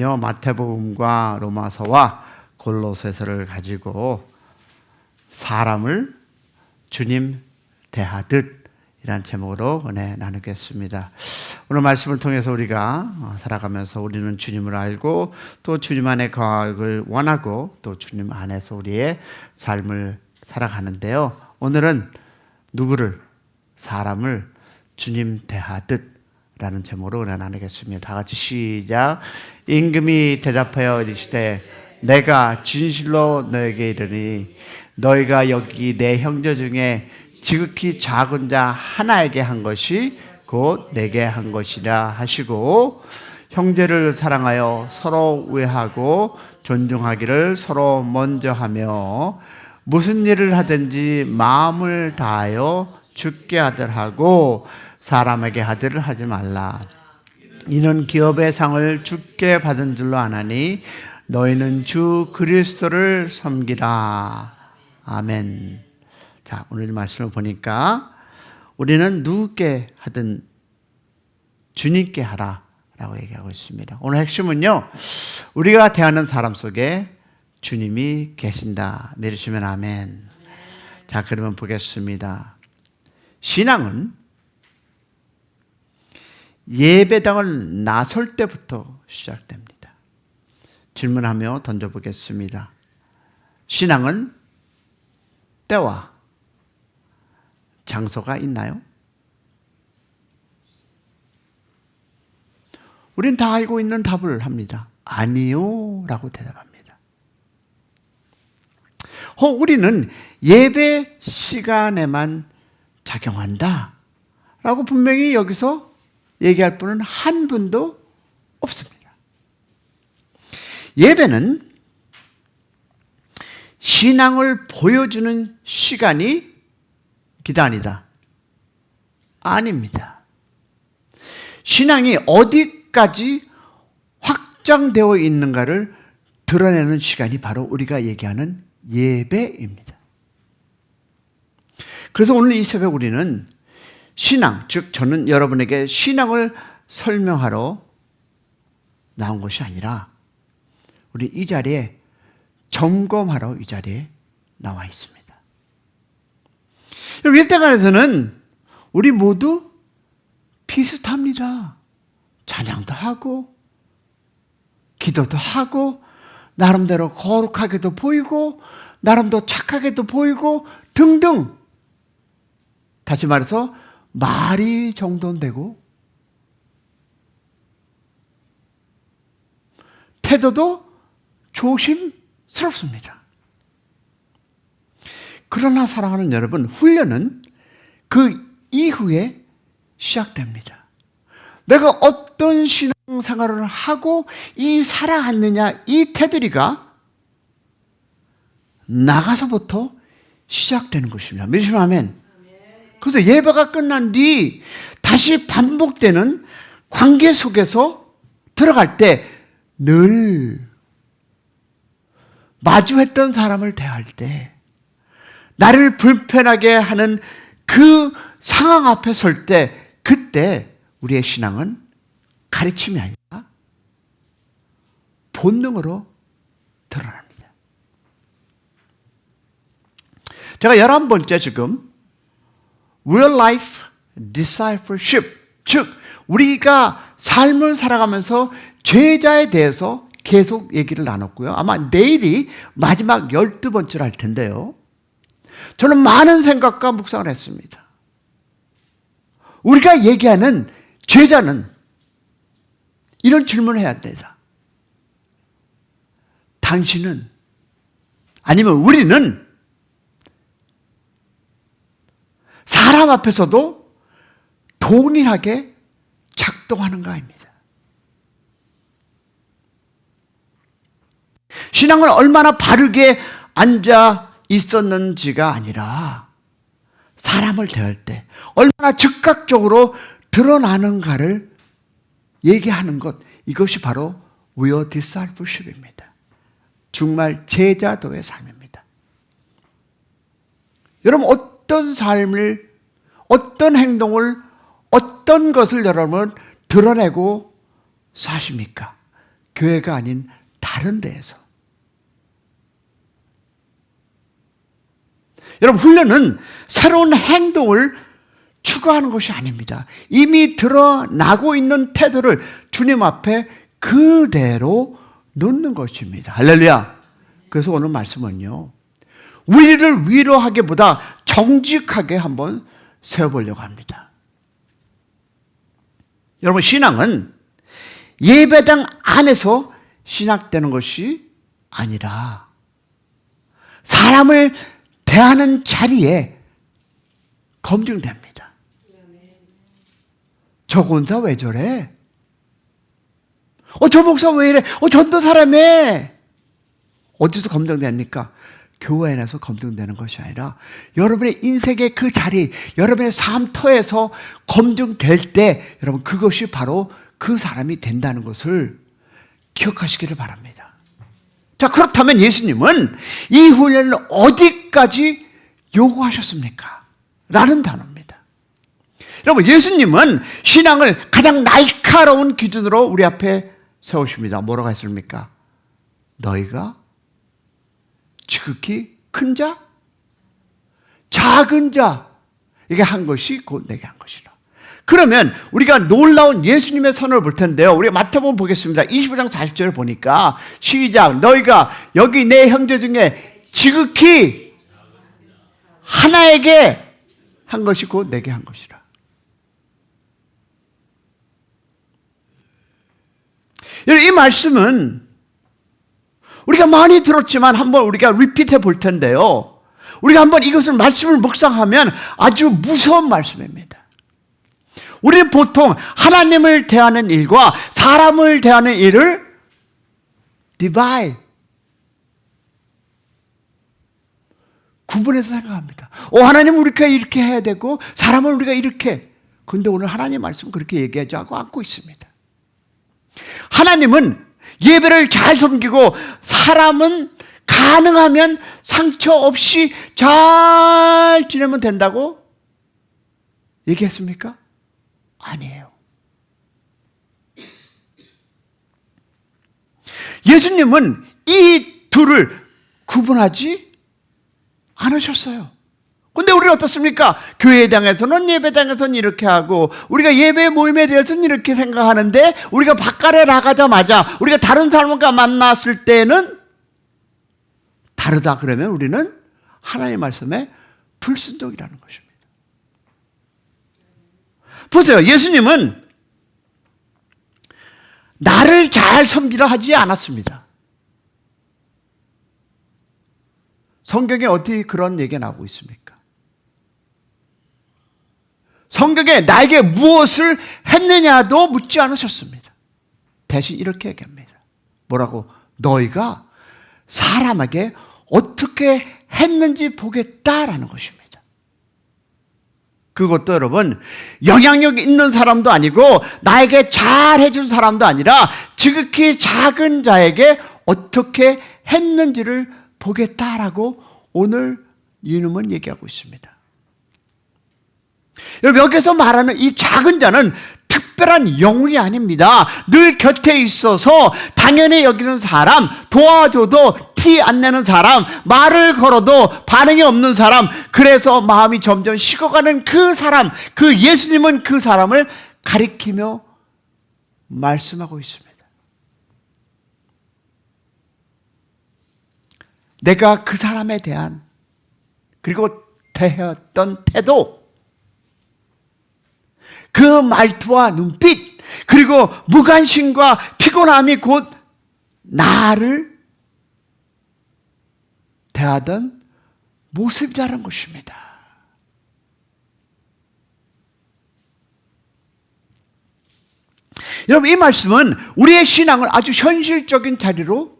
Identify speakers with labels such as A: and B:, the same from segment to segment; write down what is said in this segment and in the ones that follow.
A: 요 마태복음과 로마서와 골로새서를 가지고 사람을 주님 대하듯 이란 제목으로 은혜 나누겠습니다. 오늘 말씀을 통해서 우리가 어, 살아가면서 우리는 주님을 알고 또 주님 안에 거하길 원하고 또 주님 안에서 우리의 삶을 살아가는데요. 오늘은 누구를 사람을 주님 대하듯 라는 제목으로 은혜 나누겠습니다. 다 같이 시작. 임금이 대답하여 이르시되 내가 진실로 너에게 이르니 너희가 여기 내 형제 중에 지극히 작은 자 하나에게 한 것이 곧 내게 한 것이라 하시고 형제를 사랑하여 서로 우애하고 존중하기를 서로 먼저 하며 무슨 일을 하든지 마음을 다하여 죽게 하들 하고 사람에게 하들을 하지 말라. 이는 기업의 상을 주께 받은 줄로 아나니 너희는 주 그리스도를 섬기라. 아멘. 자, 오늘 말씀을 보니까 우리는 누구께 하든 주님께 하라. 라고 얘기하고 있습니다. 오늘 핵심은요, 우리가 대하는 사람 속에 주님이 계신다. 믿으시면 아멘. 자, 그러면 보겠습니다. 신앙은 예배당을 나설 때부터 시작됩니다. 질문하며 던져보겠습니다. 신앙은 때와 장소가 있나요? 우린 다 알고 있는 답을 합니다. 아니요. 라고 대답합니다. 어, 우리는 예배 시간에만 작용한다. 라고 분명히 여기서 얘기할 분은 한 분도 없습니다. 예배는 신앙을 보여주는 시간이 기다니다. 아닙니다. 신앙이 어디까지 확장되어 있는가를 드러내는 시간이 바로 우리가 얘기하는 예배입니다. 그래서 오늘 이 새벽 우리는 신앙, 즉 저는 여러분에게 신앙을 설명하러 나온 것이 아니라 우리 이 자리에 점검하러 이 자리에 나와 있습니다. 일대간에서는 우리 모두 비슷합니다. 찬양도 하고 기도도 하고 나름대로 거룩하게도 보이고 나름대로 착하게도 보이고 등등 다시 말해서 말이 정돈되고 태도도 조심스럽습니다. 그러나 사랑하는 여러분, 훈련은 그 이후에 시작됩니다. 내가 어떤 신앙생활을 하고 이 살아왔느냐, 이 테두리가 나가서부터 시작되는 것입니다. 믿으시면 아멘. 그래서 예배가 끝난 뒤 다시 반복되는 관계 속에서 들어갈 때 늘 마주했던 사람을 대할 때 나를 불편하게 하는 그 상황 앞에 설 때 그때 우리의 신앙은 가르침이 아니라 본능으로 드러납니다. 제가 열한 번째 지금 real life discipleship 즉 우리가 삶을 살아가면서 제자에 대해서 계속 얘기를 나눴고요. 아마 내일이 마지막 열두 번째로 할 텐데요. 저는 많은 생각과 묵상을 했습니다. 우리가 얘기하는 제자는 이런 질문을 해야 되다. 당신은 아니면 우리는 사람 앞에서도 동일하게 작동하는가입니다. 신앙을 얼마나 바르게 앉아 있었는지가 아니라 사람을 대할 때 얼마나 즉각적으로 드러나는가를 얘기하는 것 이것이 바로 위어 디사이플십입니다. 정말 제자도의 삶입니다. 여러분 어떤 삶을 어떤 행동을 어떤 것을 여러분 드러내고 사십니까? 교회가 아닌 다른 데에서. 여러분, 훈련은 새로운 행동을 추구하는 것이 아닙니다. 이미 드러나고 있는 태도를 주님 앞에 그대로 놓는 것입니다. 할렐루야. 그래서 오늘 말씀은요. 우리를 위로하기보다 정직하게 한번 세워보려고 합니다. 여러분, 신앙은 예배당 안에서 신학되는 것이 아니라 사람을 대하는 자리에 검증됩니다. 저 권사 왜 저래? 어, 저 목사 왜 이래? 어, 전도 사람에 어디서 검증됩니까? 교회 안에서 검증되는 것이 아니라 여러분의 인생의 그 자리, 여러분의 삶터에서 검증될 때 여러분 그것이 바로 그 사람이 된다는 것을 기억하시기를 바랍니다. 자, 그렇다면 예수님은 이 훈련을 어디까지 요구하셨습니까? 라는 단어입니다. 여러분, 예수님은 신앙을 가장 날카로운 기준으로 우리 앞에 세우십니다. 뭐라고 했습니까? 너희가 지극히 큰 자, 작은 자, 이게 한 것이 곧 내게 한 것이라. 그러면 우리가 놀라운 예수님의 선을 볼 텐데요. 우리가 마태복음 보겠습니다. 25장 40절을 보니까 시작 너희가 여기 내 형제 중에 지극히 하나에게 한 것이 곧 내게 한 것이라. 이 말씀은 우리가 많이 들었지만 한번 우리가 리피트해 볼 텐데요. 우리가 한번 이것을 말씀을 묵상하면 아주 무서운 말씀입니다. 우리는 보통 하나님을 대하는 일과 사람을 대하는 일을 divide 구분해서 생각합니다. 어, 하나님 우리가 이렇게 해야 되고 사람을 우리가 이렇게. 근데 오늘 하나님 말씀 그렇게 얘기하지 않고 있습니다. 하나님은 예배를 잘 섬기고 사람은 가능하면 상처 없이 잘 지내면 된다고 얘기했습니까? 아니에요. 예수님은 이 둘을 구분하지 않으셨어요. 근데 우리는 어떻습니까? 교회당에서는 예배당에서는 이렇게 하고 우리가 예배 모임에 대해서는 이렇게 생각하는데 우리가 바깥에 나가자마자 우리가 다른 사람과 만났을 때는 다르다 그러면 우리는 하나님 말씀에 불순종이라는 것입니다. 보세요. 예수님은 나를 잘 섬기라 하지 않았습니다. 성경에 어디 그런 얘기가 나오고 있습니까? 성경에 나에게 무엇을 했느냐도 묻지 않으셨습니다. 대신 이렇게 얘기합니다. 뭐라고? 너희가 사람에게 어떻게 했는지 보겠다라는 것입니다. 그것도 여러분, 영향력 있는 사람도 아니고, 나에게 잘 해준 사람도 아니라, 지극히 작은 자에게 어떻게 했는지를 보겠다라고 오늘 이놈은 얘기하고 있습니다. 여러분, 여기서 말하는 이 작은 자는 특별한 영웅이 아닙니다. 늘 곁에 있어서 당연히 여기는 사람, 도와줘도 티 안 내는 사람, 말을 걸어도 반응이 없는 사람, 그래서 마음이 점점 식어가는 그 사람, 그 예수님은 그 사람을 가리키며 말씀하고 있습니다. 내가 그 사람에 대한 그리고 대했던 태도, 그 말투와 눈빛, 그리고 무관심과 피곤함이 곧 나를 대하던 모습이라는 것입니다. 여러분, 이 말씀은 우리의 신앙을 아주 현실적인 자리로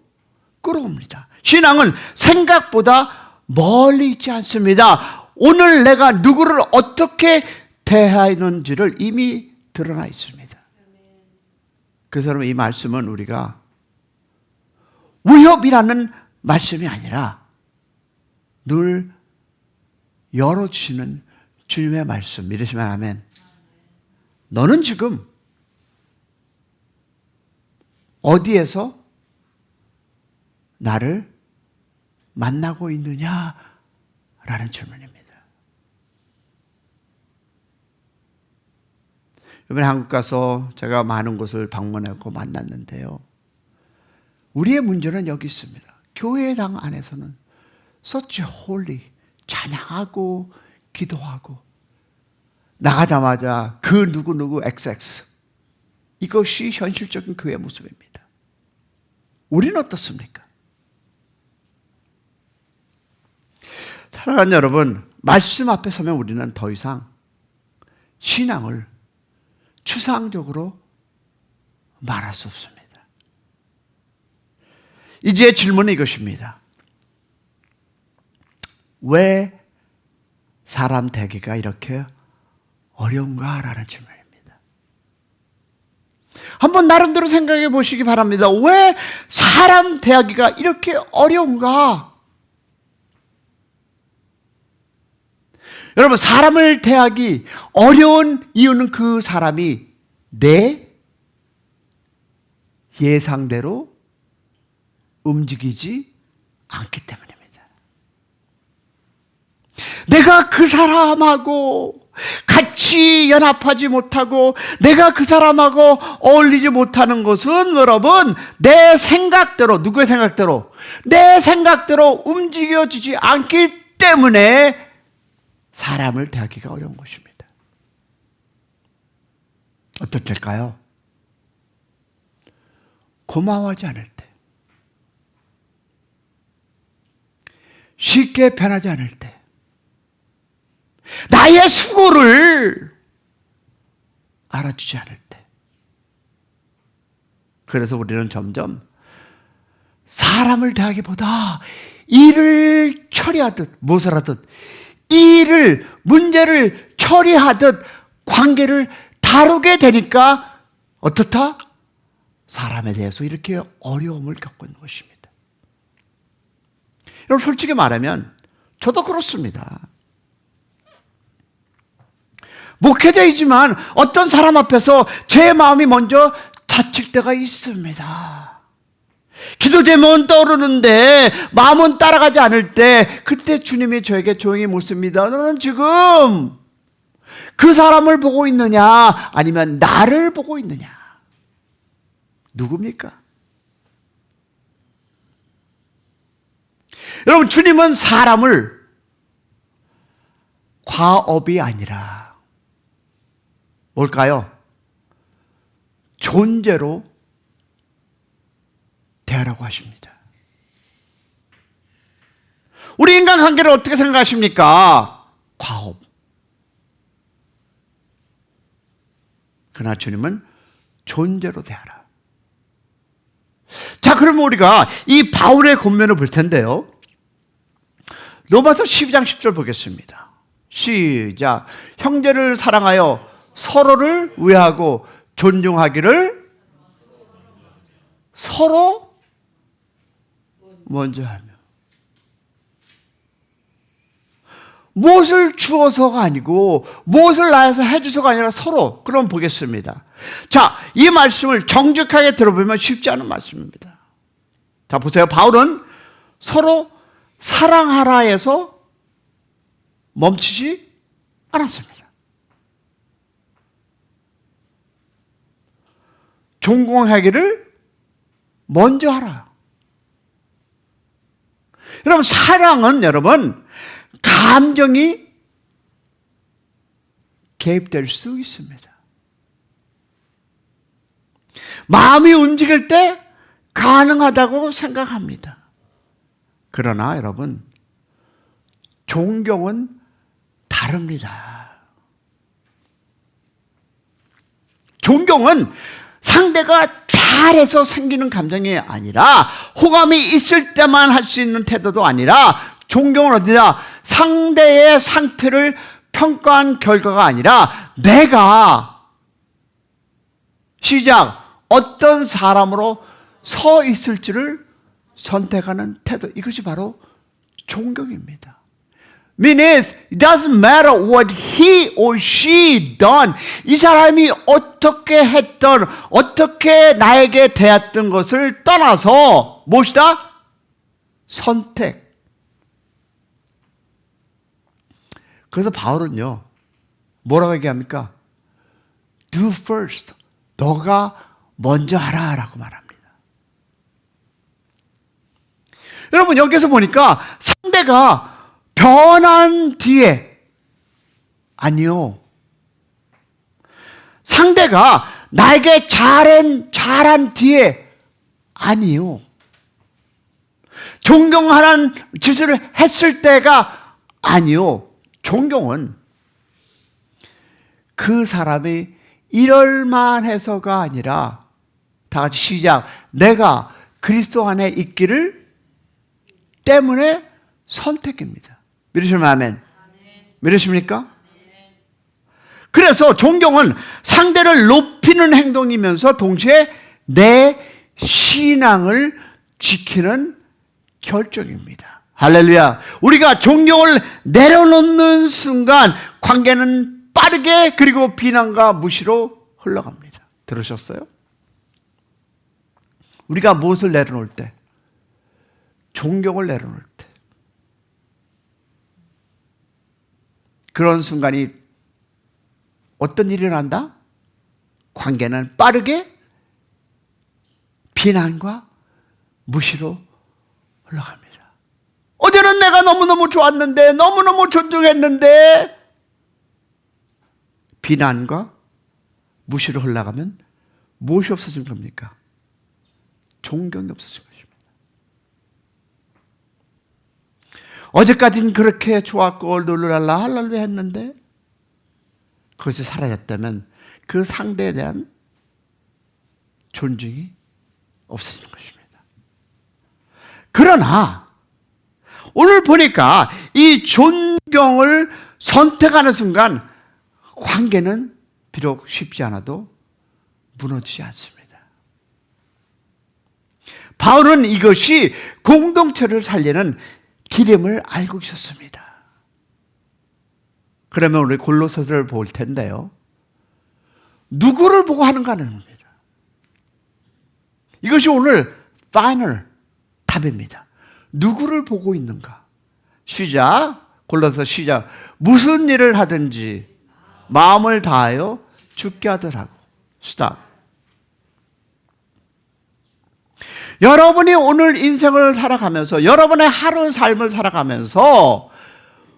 A: 끌어옵니다. 신앙은 생각보다 멀리 있지 않습니다. 오늘 내가 누구를 어떻게 대하는지를 이미 드러나 있습니다. 그래서 여러분 이 말씀은 우리가 위협이라는 말씀이 아니라 늘 열어주시는 주님의 말씀 믿으시면 아멘. 너는 지금 어디에서 나를 만나고 있느냐라는 질문입니다. 이번에 한국 가서 제가 많은 곳을 방문하고 만났는데요. 우리의 문제는 여기 있습니다. 교회당 안에서는 such holy 찬양하고 기도하고 나가자마자 그 누구누구 XX 이것이 현실적인 교회 모습입니다. 우리는 어떻습니까? 사랑하는 여러분, 말씀 앞에 서면 우리는 더 이상 신앙을 추상적으로 말할 수 없습니다. 이제 질문은 이것입니다. 왜 사람 되기가 이렇게 어려운가라는 질문입니다. 한번 나름대로 생각해 보시기 바랍니다. 왜 사람 대하기가 이렇게 어려운가? 여러분, 사람을 대하기 어려운 이유는 그 사람이 내 예상대로 움직이지 않기 때문입니다. 내가 그 사람하고 같이 연합하지 못하고 내가 그 사람하고 어울리지 못하는 것은 여러분 내 생각대로 누구의 생각대로 내 생각대로 움직여지지 않기 때문에 사람을 대하기가 어려운 것입니다. 어떨 때일까요? 고마워하지 않을 때. 쉽게 변하지 않을 때. 나의 수고를 알아주지 않을 때. 그래서 우리는 점점 사람을 대하기보다 일을 처리하듯, 무엇을 하듯, 일을, 문제를 처리하듯 관계를 다루게 되니까 어떻다? 사람에 대해서 이렇게 어려움을 겪고 있는 것입니다. 여러분, 솔직히 말하면 저도 그렇습니다. 목회자이지만 어떤 사람 앞에서 제 마음이 먼저 다칠 때가 있습니다. 기도 제목은 떠오르는데 마음은 따라가지 않을 때 그때 주님이 저에게 조용히 묻습니다. 너는 지금 그 사람을 보고 있느냐 아니면 나를 보고 있느냐? 누굽니까? 여러분 주님은 사람을 과업이 아니라 뭘까요? 존재로 대 하라고 하십니다. 우리 인간 관계를 어떻게 생각하십니까? 과업. 그러나 주님은 존재로 대하라. 자, 그러면 우리가 이 바울의 권면을 볼 텐데요. 로마서 12장 10절 보겠습니다. 시작. 형제를 사랑하여 서로를 위하고 존중하기를 서로 먼저 하며. 무엇을 주어서가 아니고 무엇을 나에서 해주서가 아니라 서로 그럼 보겠습니다. 자, 이 말씀을 정직하게 들어보면 쉽지 않은 말씀입니다. 자, 보세요. 바울은 서로 사랑하라 해서 멈추지 않았습니다. 존공하기를 먼저 하라. 여러분, 사랑은 여러분, 감정이 개입될 수 있습니다. 마음이 움직일 때 가능하다고 생각합니다. 그러나 여러분, 존경은 다릅니다. 존경은 상대가 잘해서 생기는 감정이 아니라 호감이 있을 때만 할 수 있는 태도도 아니라 존경은 어디냐? 상대의 상태를 평가한 결과가 아니라 내가 시작 어떤 사람으로 서 있을지를 선택하는 태도 이것이 바로 존경입니다. Means it doesn't matter what he or she done. 이 사람이 어떻게 했던, 어떻게 나에게 대했던 것을 떠나서 무엇이다? 선택. 그래서 바울은요, 뭐라고 얘기합니까? Do first. 너가 먼저 하라. 라고 말합니다. 여러분, 여기서 보니까 상대가 변한 뒤에, 아니요. 상대가 나에게 잘한, 잘한 뒤에, 아니요. 존경하는 짓을 했을 때가 아니요. 존경은 그 사람이 이럴만 해서가 아니라 다 같이 시작. 내가 그리스도 안에 있기를 때문에 선택입니다. 믿으시면 아멘. 믿으십니까? 그래서 존경은 상대를 높이는 행동이면서 동시에 내 신앙을 지키는 결정입니다. 할렐루야. 우리가 존경을 내려놓는 순간 관계는 빠르게 그리고 비난과 무시로 흘러갑니다. 들으셨어요? 우리가 무엇을 내려놓을 때? 존경을 내려놓을 때. 그런 순간이 어떤 일이 난다? 관계는 빠르게 비난과 무시로 흘러갑니다. 어제는 내가 너무너무 좋았는데, 너무너무 존중했는데, 비난과 무시로 흘러가면 무엇이 없어진 겁니까? 존경이 없어진 것입니다. 어제까지는 그렇게 좋았고, 룰루랄라, 할랄루 했는데, 그것이 사라졌다면 그 상대에 대한 존중이 없어지는 것입니다. 그러나 오늘 보니까 이 존경을 선택하는 순간 관계는 비록 쉽지 않아도 무너지지 않습니다. 바울은 이것이 공동체를 살리는 기름을 알고 있었습니다. 그러면 우리 골로새서를 볼 텐데요. 누구를 보고 하는가는 겁니다. 이것이 오늘 파이널 답입니다. 누구를 보고 있는가? 시작. 골로새 시작. 무슨 일을 하든지 마음을 다하여 죽게 하더라고. 스탑. 여러분이 오늘 인생을 살아가면서 여러분의 하루 삶을 살아가면서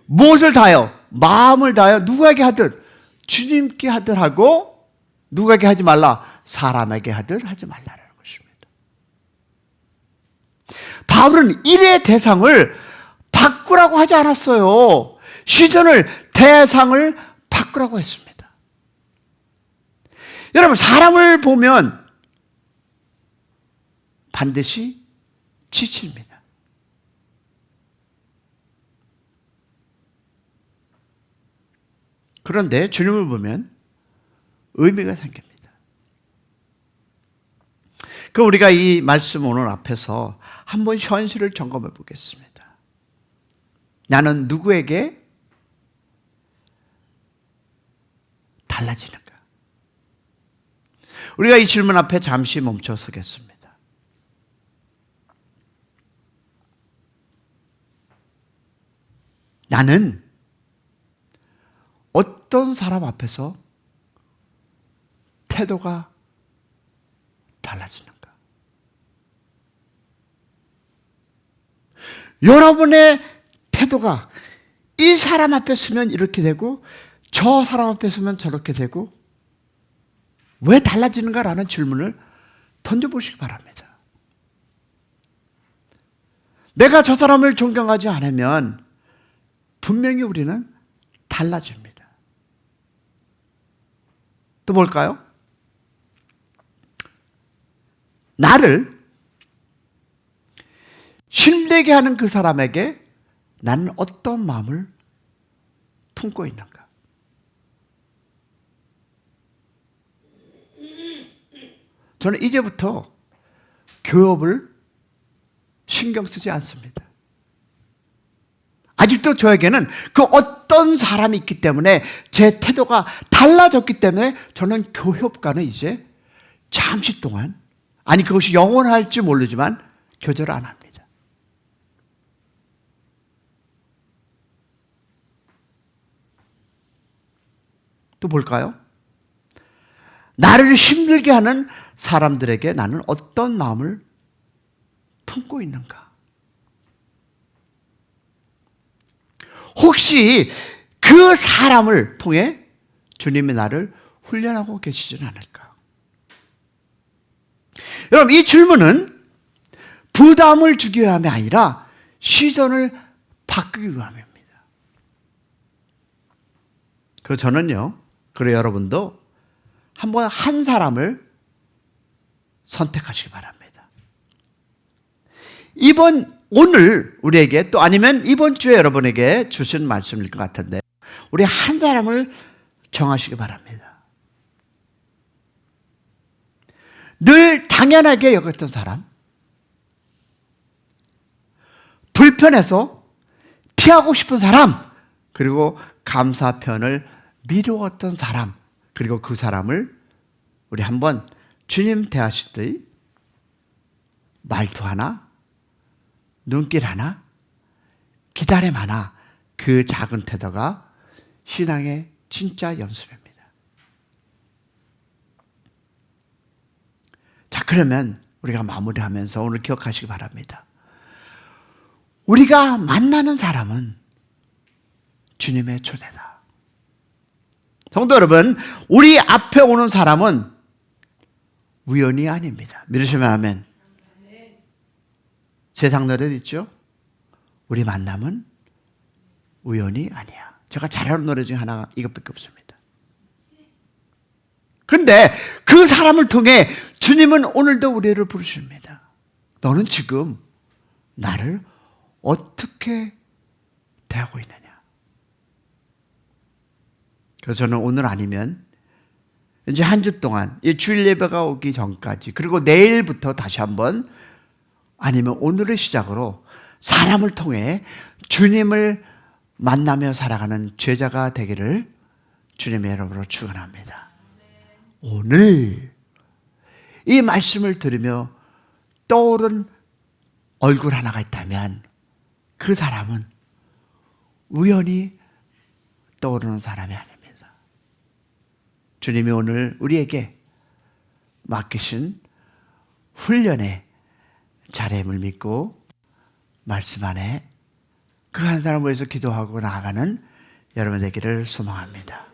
A: 무엇을 다하여 마음을 다하여 누구에게 하듯 주님께 하듯 하고 누구에게 하지 말라 사람에게 하듯 하지 말라는 것입니다. 바울은 일의 대상을 바꾸라고 하지 않았어요. 시전을 대상을 바꾸라고 했습니다. 여러분 사람을 보면 반드시 지칩니다. 그런데 주님을 보면 의미가 생깁니다. 그 우리가 이 말씀 오늘 앞에서 한번 현실을 점검해 보겠습니다. 나는 누구에게 달라지는가? 우리가 이 질문 앞에 잠시 멈춰 서겠습니다. 나는 어떤 사람 앞에서 태도가 달라지는가? 여러분의 태도가 이 사람 앞에 서면 이렇게 되고 저 사람 앞에 서면 저렇게 되고 왜 달라지는가라는 질문을 던져보시기 바랍니다. 내가 저 사람을 존경하지 않으면 분명히 우리는 달라집니다. 또 뭘까요? 나를 힘들게 하는 그 사람에게 나는 어떤 마음을 품고 있는가? 저는 이제부터 교업을 신경 쓰지 않습니다. 아직도 저에게는 그 어떤 사람이 있기 때문에 제 태도가 달라졌기 때문에 저는 교협과는 이제 잠시 동안 아니 그것이 영원할지 모르지만 교제를 안 합니다. 또 볼까요? 나를 힘들게 하는 사람들에게 나는 어떤 마음을 품고 있는가? 혹시 그 사람을 통해 주님이 나를 훈련하고 계시지는 않을까? 여러분, 이 질문은 부담을 주기 위함이 아니라 시선을 바꾸기 위함입니다. 그 저는요, 그리고 여러분도 한번 한 사람을 선택하시기 바랍니다. 이번 오늘 우리에게 또 아니면 이번 주에 여러분에게 주신 말씀일 것 같은데 우리 한 사람을 정하시기 바랍니다. 늘 당연하게 여겼던 사람, 불편해서 피하고 싶은 사람, 그리고 감사편을 미루었던 사람, 그리고 그 사람을 우리 한번 주님 대하시듯이 말투 하나, 눈길 하나, 기다림 하나, 그 작은 태도가 신앙의 진짜 연습입니다. 자, 그러면 우리가 마무리하면서 오늘 기억하시기 바랍니다. 우리가 만나는 사람은 주님의 초대다. 성도 여러분, 우리 앞에 오는 사람은 우연이 아닙니다. 믿으시면 아멘. 세상 노래 있죠? 우리 만남은 우연이 아니야. 제가 잘하는 노래 중에 하나가 이것밖에 없습니다. 그런데 그 사람을 통해 주님은 오늘도 우리를 부르십니다. 너는 지금 나를 어떻게 대하고 있느냐? 그래서 저는 오늘 아니면 이제 한 주 동안 이 주일 예배가 오기 전까지 그리고 내일부터 다시 한번 아니면 오늘의 시작으로 사람을 통해 주님을 만나며 살아가는 제자가 되기를 주님의 이름으로 축원합니다. 오늘 이 말씀을 들으며 떠오른 얼굴 하나가 있다면 그 사람은 우연히 떠오르는 사람이 아닙니다. 주님이 오늘 우리에게 맡기신 훈련의 자렘을 믿고 말씀 안에 그 한 사람을 위해서 기도하고 나아가는 여러분 되기를 소망합니다.